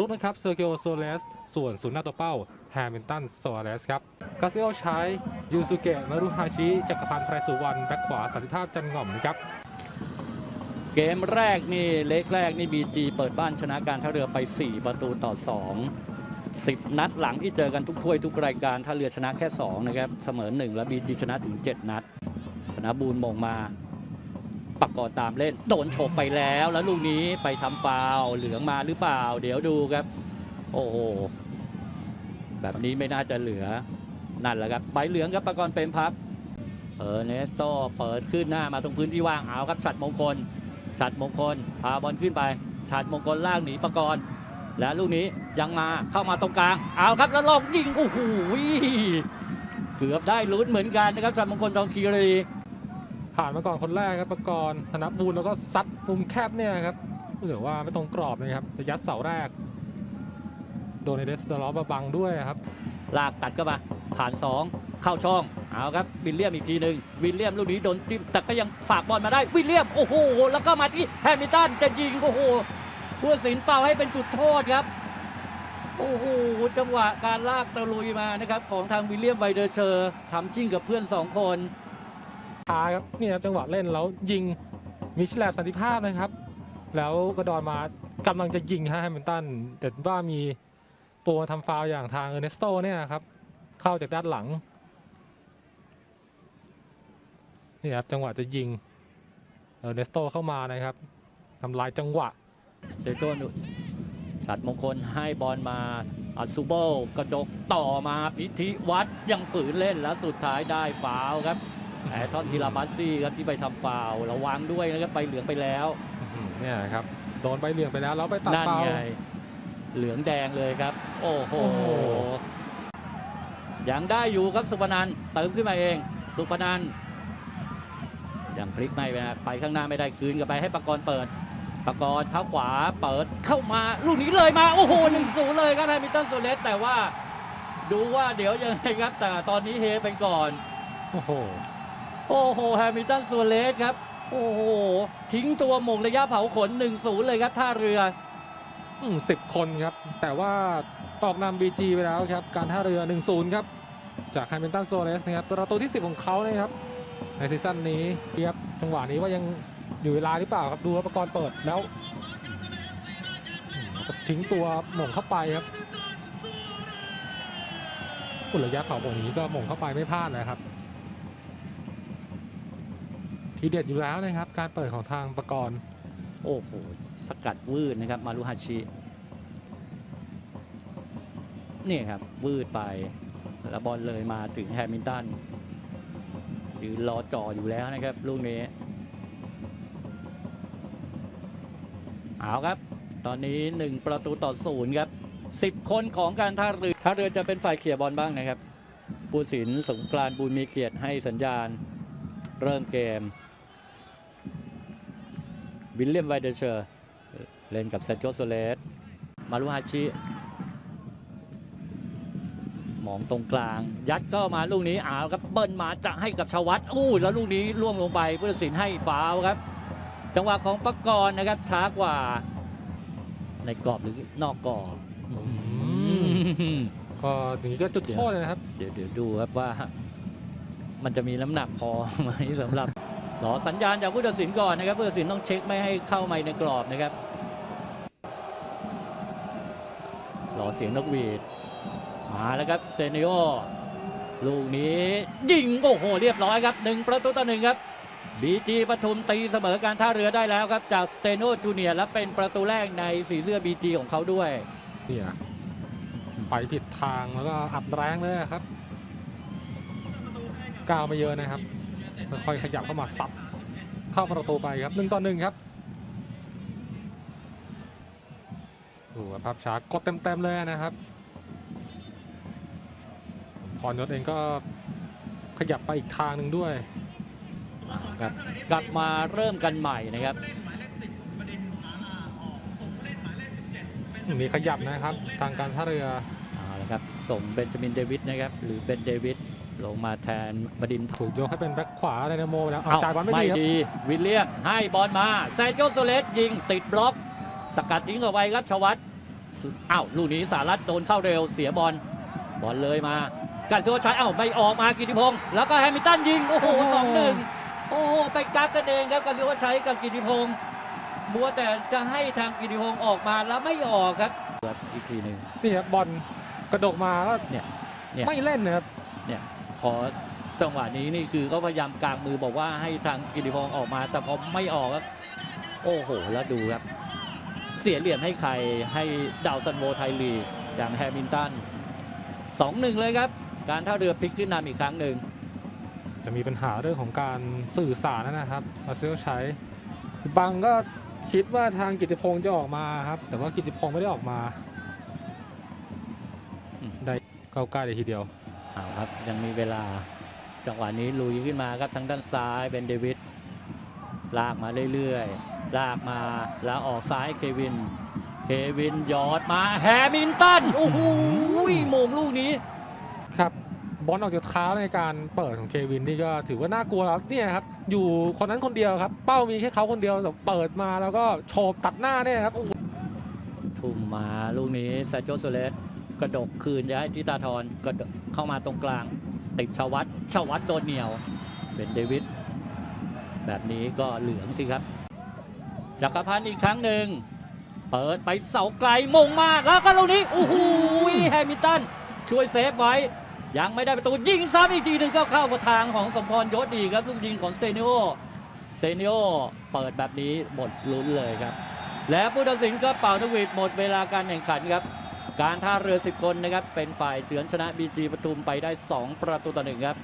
รุกนะครับเซอร์เ o โซเลสส่วนศูนย์หน้าตัวเป้าแฮมิลตันโซเลสครับกาเซโอใช้ยูสุเกะมารุฮาชิจักรพันธ์ไพรสุวรรณแบ็คขวาสันติภาพจันง่อมนะครับเกมแรกนี่เล็กแรกนี่บีจีเปิดบ้านชนะการท่าเรือไป 4 ประตูต่อ 2 10 นัดหลังที่เจอกันทุกถ้วยทุกรายการท่าเรือชนะแค่ 2 นะครับ เสมอ 1 แล้วบีจีชนะถึง 7 นัด ธนบูรณ์มงมา ปักกอตามเล่น โดนฉกไปแล้วแล้วลูกนี้ไปทำฟาวเหลืองมาหรือเปล่า เดี๋ยวดูครับ โอ้โหแบบนี้ไม่น่าจะเหลือนั่นแหละครับใบเหลืองครับปากรเป็นพักเออเนสโตเปิดขึ้นหน้ามาตรงพื้นที่ว่างเอาครับฉัดมงคลฉัดมงคลพาบอลขึ้นไปฉัดมงคลล่างหนีประกรและลูกนี้ยังมาเข้ามาตรงกลาง เอาครับแล้วลองยิงโอ้โหเกือบได้ลุ้นเหมือนกันนะครับฉัดมงคลทองคีรี ผ่านมาก่อนคนแรกครับประกรณ์ธนบูรณ์แล้วก็ซัดมุมแคบเนี่ยครับหรือว่าไม่ตรงกรอบนะครับจะยัดเสาแรก โดนในเดสเดอร์ลอฟมาบังด้วยครับ ลากตัดเข้ามา ผ่าน 2 เข้าช่อง เอาครับวิลเลียมอีกทีหนึ่งวิลเลียมลูกนี้โดนจิ้มแต่ก็ยังฝากบอลมาได้วิลเลียมโอ้โหแล้วก็มาที่แฮมิลตันจะยิงโอ้โหผู้ตัดสินเป่าให้เป็นจุดโทษครับโอ้โหจังหวะการลากตะลุยมานะครับของทางวิลเลียมไวเดอร์เชอร์ทำชิ่งกับเพื่อน2คน ช้าครับนี่ครับจังหวะเล่นแล้วยิงมิชแลบสันติภาพนะครับ แล้วกระดอนมากำลังจะยิงฮะแฮมิลตันแต่ว่ามีตัวทำฟาวอย่างทางเอเนสโตเนี่ยครับ เข้าจากด้านหลังนี่ครับจังหวะจะยิงเอเนสโตเข้ามานะครับทำลายจังหวะเซโก้นุฉัดมงคลให้บอลมาอัซูโบกระดกต่อมาพิธีวัดยังฝืนเล่นแล้วสุดท้ายได้ฟาวครับ แอร์ทอนทีลาบัสซี่ครับที่ไปทำฟาวล์ระวังด้วยนะครับไปเหลืองไปแล้วอื้อหือเนี่ยครับโดนใบเหลืองไปแล้วแล้วไปตัดนั่นฟาวล์ไงเหลืองแดงเลยครับโอ้โหโอ้โหยังได้อยู่ครับสุพนันท์เติมขึ้นมาเอง สุพนันท์ยังพลิกไม่ไปนะไปข้างหน้าไม่ได้คืนกลับไปให้ปากรณ์เปิดปากรณ์เท้าขวาเปิดเข้ามาลูกนี้เลยมาโอ้โหหนึ่งศูนย์เลยครับแฮมิลตันโซเลสแต่ว่า ดูว่าเดี๋ยวยังไงครับ แต่ตอนนี้เฮไปก่อนโอ้โห โอ้โหแฮมิลตันโซเลสครับ โอ้โห ทิ้งตัวหมงระยะเผาขน 1-0 เลยครับท่าเรือสิบคนครับ แต่ว่าออกนำบีจีไปแล้วครับ การท่าเรือ 1-0 ครับ จากแฮมิลตันโซเลสนะครับประตูที่ 10 ของเขานะครับ ในซีซั่นนี้ครับจังหวะนี้ว่ายังอยู่เวลาหรือเปล่าครับดูว่าประกรณ์เปิดแล้วทิ้งตัวหม่งเข้าไปครับอุระยะเผาตรงนี้ก็หม่งเข้าไปไม่พลาดเลยครับ ทีเด็ดอยู่แล้วนะครับ การเปิดของทางประกรณ์โอ้โห สกัดวืดนะครับ มารุฮาชินี่ครับวืดไปแล้วบอลเลยมาถึงแฮมิลตันยืนรอจ่ออยู่แล้วนะครับ ลูกนี้เอาครับ ตอนนี้ 1 ประตูต่อศูนย์ครับ 10 คนของการท่าเรือท่าเรือจะเป็นฝ่ายเคลียบอลบ้างนะครับ ผู้สินสงกรานบุญมีเกียรติให้สัญญาณ เริ่มเกม วิลเลียมไวเดอร์เชอร์ เล่นกับเซนโจโซเลส มารุฮาชิ มองตรงกลาง ยัดก็มาลูกนี้อ้าวครับเบิ้ลมาจะให้กับชวัตอู้แล้วลูกนี้ล่วงลงไปผู้ตัดสินให้ฟาวล์ครับ จังหวะของปกรณ์นะครับช้ากว่า ในกรอบหรือนอกกรอบอืมก็อย่างนี้ก็จุดโทษเลยนะครับ เดี๋ยวเดี๋ยวดูครับว่า มันจะมีน้ำหนักพอไหมสำหรับ รอสัญญาณจากผู้ตัดสินก่อนนะครับผู้ตัดสินต้องเช็คไม่ให้เข้ามาในกรอบนะครับรอเสียงนกหวีดมาแล้วครับเซเนโอลูกนี้ยิงโอ้โหเรียบร้อยครับหนึ่งประตูต่อหนึ่งครับบีจีปทุมตีเสมอการท่าเรือได้แล้วครับ จากสเตโนจูเนียและเป็นประตูแรกในสีเสื้อบีจีของเขาด้วยเนี่ยไปผิดทางแล้วก็อัดแรงเลยครับก้าวไม่เยอะนะครับ ค่อยๆขยับเข้ามาสับเข้าประตูไปครับหนึ่งต่อหนึ่งครับดูครับภาพช้ากดเต็มๆเลยนะครับพรยศเองก็ขยับไปอีกทางหนึ่งด้วยครับกลับมาเริ่มกันใหม่นะครับมีขยับนะครับทางการท่าเรือเอาละครับส่งเบนจามินเดวิดนะครับหรือเบนเดวิด ลงมาแทนบดินทร์ถูกยกให้เป็นแบ็คขวาไดนาโมไปแล้วเอาเอ้าจ่ายบอลไม่ไม่ดีครับดี วิลเลียมให้บอลมาแซโจโซเลสยิงติดบล็อก สกัดทิ้งออกไปครับชวัตอ้าวลูกนี้สารัตโดนเข้าเร็วเสียบอลบอลเลยมาการสุวชัยเอ้าไม่ออกมากิติพงศ์แล้วก็แฮมิลตันยิง โอ้โหสองหนึ่งโอ้โหไปกักกันเองครับการสุวชัยกับกิติพงศ์บัวแต่จะให้ทางกิติพงศ์ออกมาแล้วไม่ออกครับอีกทีหนึ่งนี่ครับบอลกระดกมาก็เนี่ยเนี่ยไม่เล่นนะครับเนี่ย พอจังหวะนี้นี่คือเขาพยายามกางมือบอกว่าให้ทางกิติพงศ์ออกมา แต่พอไม่ออกครับโอ้โห แล้วดูครับ เสียเหลี่ยมให้ใครให้ดาวซันโวไทยลีกอย่างแฮมิลตันสองหนึ่งเลยครับ การท่าเรือพลิกขึ้นนำอีกครั้งหนึ่งจะมีปัญหาเรื่องของการสื่อสารนะครับมาเซลใช้บางก็คิดว่าทางกิติพงศ์จะออกมาครับ แต่ว่ากิติพงศ์ไม่ได้ออกมา ได้เข้าใกล้เลยทีเดียว เอาครับยังมีเวลาจังหวะนี้ลุยขึ้นมาครับทางด้านซ้ายเป็นเดวิดลากมาเรื่อยๆลากมาแล้วออกซ้ายเควิน เควินหยอดมาแฮมิลตันโอ้โหโมงลูกนี้ครับบอลออกจากเท้าในการเปิดของเควินนี่ก็ถือว่าน่ากลัวแล้วเนี่ยครับอยู่คนนั้นคนเดียวครับ เป้ามีแค่เขาคนเดียวแต่เปิดมาแล้วก็โฉบตัดหน้าเนี่ยครับโอ้โหทุ่มมาลูกนี้ซาโจโซเลส กระดกคืนย้ายทิตาทรกระดกเข้ามาตรงกลาง ติดชวัตชวัตโดนเหนียว เป็นเดวิดแบบนี้ก็เหลืองสิครับจักรพันธ์อีกครั้งหนึ่งเปิดไปเสาไกลมงมากแล้วก็ลูกนี้โอ้โหแฮมิลตันช่วยเซฟไว้ ยังไม่ได้ประตูยิงซ้ำอีกทีหนึ่งก็เข้าประทางของสมพรยศดีครับ ลูกยิงของสเตนิโอสเตนิโอเปิดแบบนี้หมดลุ้นเลยครับ และผู้ตัดสินก็เป่านกหวีดหมดเวลาการแข่งขันครับ การท่าเรือ 10 คนนะครับ เป็นฝ่ายเฉือนชนะบีจีปทุมไปได้ 2 ประตูต่อหนึ่งครับ